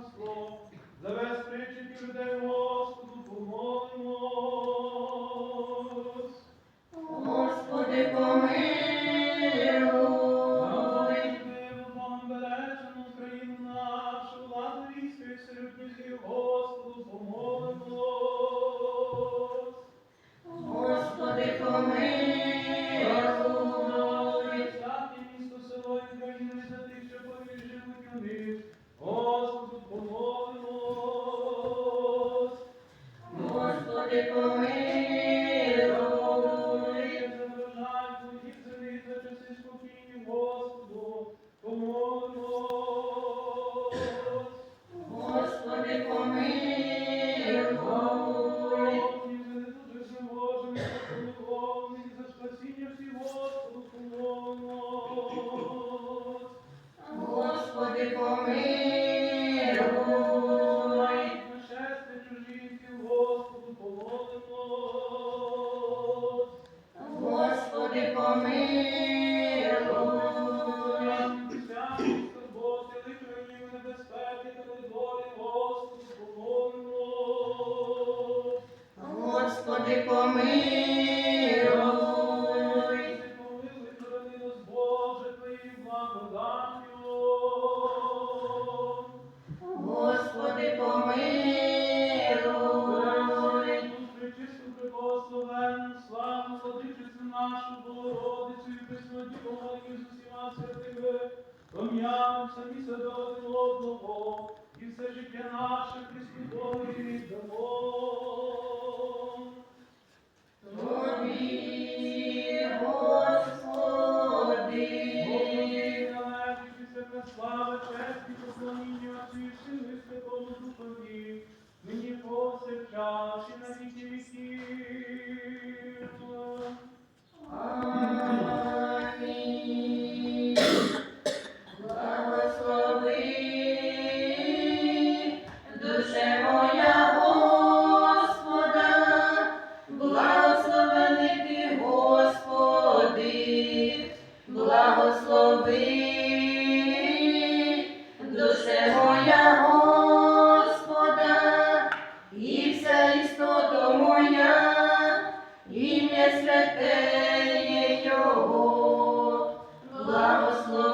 Словом, завести людей. ім'ям самі садові, один одного, і все життя наше Христу Богу віддамо. Тобі, Господи, Богу належить, і слава, честь і поклоніння, свіжини Святому Духові, святеє Його, благослови.